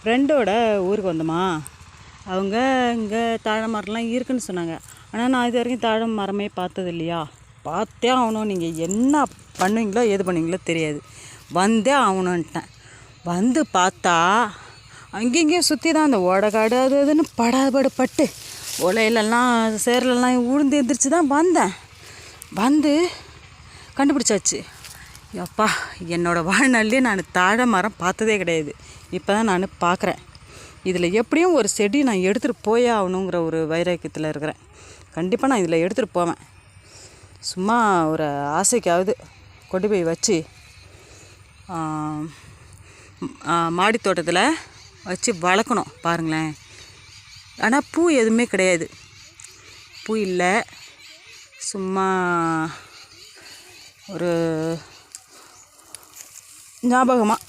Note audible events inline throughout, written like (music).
ஃப்ரெண்டோட ஊருக்கு வந்தோமா? அவங்க இங்கே தாழமரம்லாம் இருக்குன்னு சொன்னாங்க. ஆனால் நான் இது வரைக்கும் தாழ மரமே பார்த்தது இல்லையா? பார்த்தே ஆகணும். நீங்கள் என்ன பண்ணுவீங்களோ எது பண்ணுவீங்களோ தெரியாது. வந்தே ஆகணுன்ட்டேன் வந்து பார்த்தா அங்கேயும் சுற்றி தான் அந்த ஓடக்காடு அது அதுன்னு படாபடு பட்டு ஓலையிலலாம் சேரலெல்லாம் உழுந்து எந்திரிச்சு தான் வந்தேன். வந்து கண்டுபிடிச்சாச்சு. அப்பா என்னோடய வாழ்நாள்லேயே நான் தாழை மரம் பார்த்ததே கிடையாது. இப்போ தான் நான் பார்க்குறேன் இதில் எப்படியும் ஒரு செடி நான் எடுத்துகிட்டு போயே ஆகணுங்கிற ஒரு வைராக்கியத்தில் இருக்கிறேன். கண்டிப்பாக நான் இதில் எடுத்துகிட்டு போவேன். சும்மா ஒரு ஆசைக்காவது கொண்டு போய் வச்சு மாடி தோட்டத்தில் வச்சு வளர்க்கணும் பாருங்களேன். ஆனால் பூ எதுவுமே கிடையாது. பூ இல்லை. சும்மா ஒரு ஞாபகமாக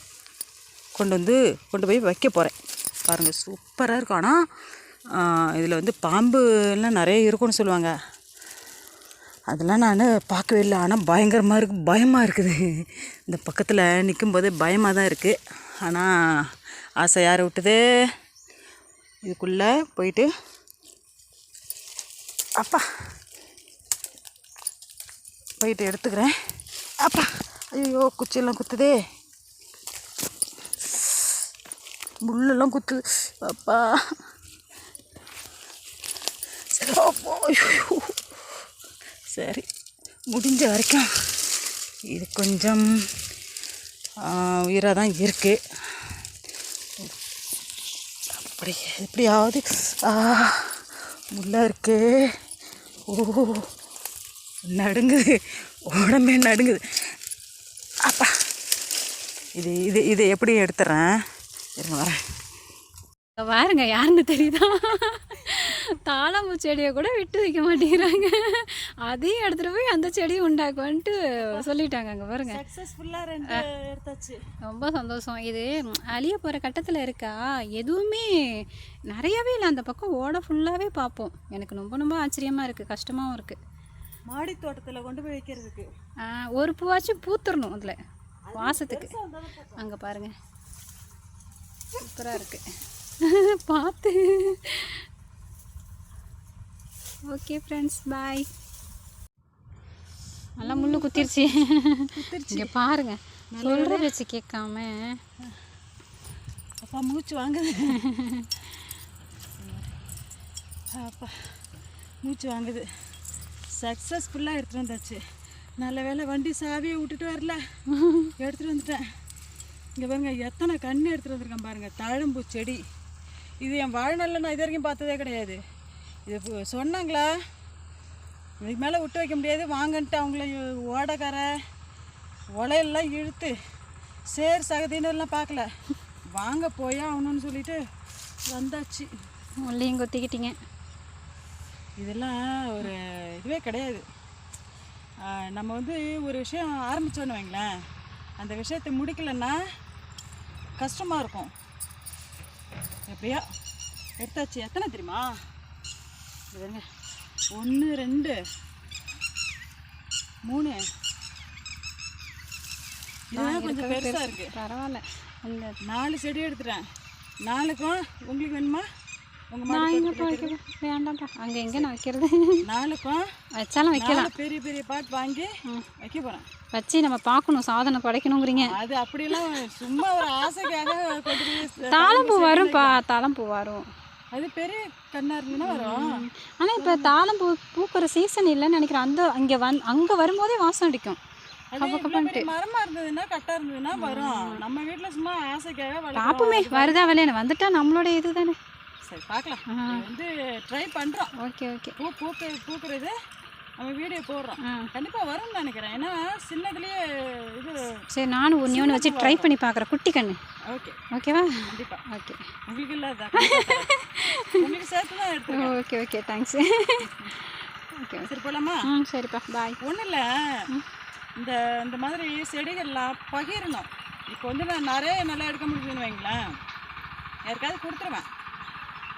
கொண்டு வந்து கொண்டு போய் வைக்க போகிறேன் பாருங்கள் சூப்பராக இருக்கும். ஆனால் இதில் வந்து பாம்பு எல்லாம் நிறைய இருக்கும்னு சொல்லுவாங்க. அதெல்லாம் நான் பார்க்கவே இல்லை. ஆனால் பயங்கரமாக இருக்குது பயமாக இருக்குது. இந்த பக்கத்தில் நிற்கும்போது பயமாக தான் இருக்குது ஆனால் ஆசை யாரை விட்டுது? இதுக்குள்ளே போயிட்டு அப்பா போயிட்டு எடுத்துக்கிறேன். அப்பா ஐயோ குச்சியெல்லாம் குத்துதே. முள்ளெல்லாம் குத்துது. அப்பா. சரி சரி முடிஞ்ச வரைக்கும் இது கொஞ்சம் உயிராக தான் இருக்குது அப்படி எப்படியாவது ஆ முள்ளா இருக்கு. ஓ நடுங்குது. உடம்பே நடுங்குது. அப்பா இது இது இதை எப்படி எடுத்துறேன்? இருங்க. வரேன் பாருங்க யாருன்னு தெரியுதா? தாளம்பூ செடியை கூட விட்டு வைக்க மாட்டேங்கிறாங்க. அதையும் எடுத்துகிட்டு போய் அந்த செடியை உண்டாக்குவான்ட்டு சொல்லிட்டாங்க அங்கே பாருங்க. சக்ஸஸ்ஃபுல்லாக ரெண்டு எடுத்தாச்சு. ரொம்ப சந்தோஷம். இது அழிய போகிற கட்டத்தில் இருக்கா? எதுவுமே நிறையவே இல்லை. அந்த பக்கம் ஓட ஃபுல்லாகவே பார்ப்போம். எனக்கு ரொம்ப ரொம்ப ஆச்சரியமாக இருக்குது கஷ்டமாகவும் இருக்குது மாடி தோட்டத்தில் கொண்டு போய் வைக்கிறதுக்கு. ஒரு பூவாச்சும் பூத்துறணும் அதில். வாசத்துக்கு. அங்கே பாருங்கள் சூப்பராக இருக்குது (laughs) பார்த்து ஓகே ஃப்ரெண்ட்ஸ் பாய். நல்லா முள்ளு குத்திருச்சு. இங்கே பாருங்க. சொல்கிற வச்சு கேட்காம. அப்பா மூச்சு வாங்குது. அப்பா மூச்சு வாங்குது. சக்ஸஸ்ஃபுல்லாக எடுத்துகிட்டு வந்தாச்சு. நல்ல வேளை வண்டி சாவியை விட்டுட்டு வரல. எடுத்துகிட்டு வந்துட்டேன். இங்கே பாருங்க எத்தனை கன்று எடுத்துகிட்டு வந்திருக்கேன் பாருங்கள் தாழம்பூ செடி. இது என் வாழ்நாளில் நான் இது வரைக்கும் பார்த்ததே கிடையாது. இது சொன்னாங்களா? இதுக்கு மேலே விட்டு வைக்க முடியாது. வாங்கன்ட்டு அவங்கள ஓடக்கார உலையெல்லாம் இழுத்து சேர் சகதின்னு எல்லாம் பார்க்கல. வாங்க போய் ஆகணும்னு சொல்லிட்டு வந்தாச்சு. உள்ளேயும் கொத்திக்கிட்டீங்க. இதெல்லாம் ஒரு இதுவே கிடையாது. நம்ம வந்து ஒரு விஷயம் ஆரம்பிச்சோன்னு வைங்களேன். அந்த விஷயத்தை முடிக்கலைன்னா கஷ்டமாக இருக்கும். எப்படியா எடுத்தாச்சு. எத்தனை தெரியுமா? இதுங்க ஒன்று ரெண்டு மூணு. இதுதான் கொஞ்சம் பெருசாக இருக்குது பரவாயில்ல. அந்த நாலு செடி எடுத்துட்டேன். நாலுக்கும் உங்களுக்கு வேணுமா? நான் எங்கே வைக்க வேண்டாம்ப்பா. அங்கே எங்கே நான் வைக்கிறது. நாலுக்கும் வச்சாலும் வைக்கலாம். நாலு பெரிய பெரிய பாட் வாங்கி வைக்க போகிறேன் வச்சு நம்ம பார்க்கணும் சாதனை படைக்கணுங்கிறீங்க. அது சும்மா ஒரு ஆசைக்காக (laughs) தாளம்பூ வரும்ப்பா. தாளம்பூ வரும். அது பெரிய கண்ணா இருந்ததுன்னா வரும்? ஆனால் இப்போ தாளம்பூ பூக்கிற சீசன் இல்லைன்னு நினைக்கிறேன். அந்த அங்கே வந் அங்கே வரும்போதே வாசம் அடிக்கும். அது இவ்வளவு பெரிய மரமா இருந்ததுன்னா கட்டா இருந்ததுன்னா வரும். நம்ம வீட்ல சும்மா ஆசைக்காக வளர்க்குறோம் பார்ப்போமே வருதா வரலையான்னு. வந்துட்டா நம்மளோட இது தானே. சரி பார்க்கலாம். வந்து ட்ரை பண்றோம். Okay okay. பூ பூக்கு பூக்குறது. நம்ம வீடியோ போடுறோம். ஆ. கண்டிப்பா வரும்னு நினைக்கிறேன். ஏன்னா சின்னதுலயே இது சரி நானும் ஒன்று ஒன்று வச்சு ட்ரை பண்ணி பார்க்குறேன். குட்டி கண்ணு. ஓகே. ஓகேவா? கண்டிப்பா. ஓகே. உங்களுக்கு இல்லாத உங்களுக்கு சேர்த்து தான் எடுத்து ஓகே ஓகே. Thanks okay. சரி போலாமா? ம் சரிப்பா. பாய் ஒன்றும் இல்லை. இந்த இந்த மாதிரி செடிகள்லாம் பகிரணும். இப்போ வந்து நான் நிறைய நல்லா எடுக்க முடியுதுன்னு வைங்களேன். யாருக்காவது கொடுத்துருவேன்.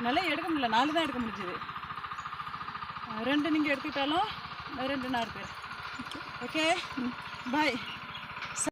நல்லா எடுக்க முடியல. நாலு தான் எடுக்க முடிஞ்சுது. ரெண்டு நீங்கள் எடுத்துக்கிட்டாலும் ரெண்டு நான் இருக்கு ஓகே பாய்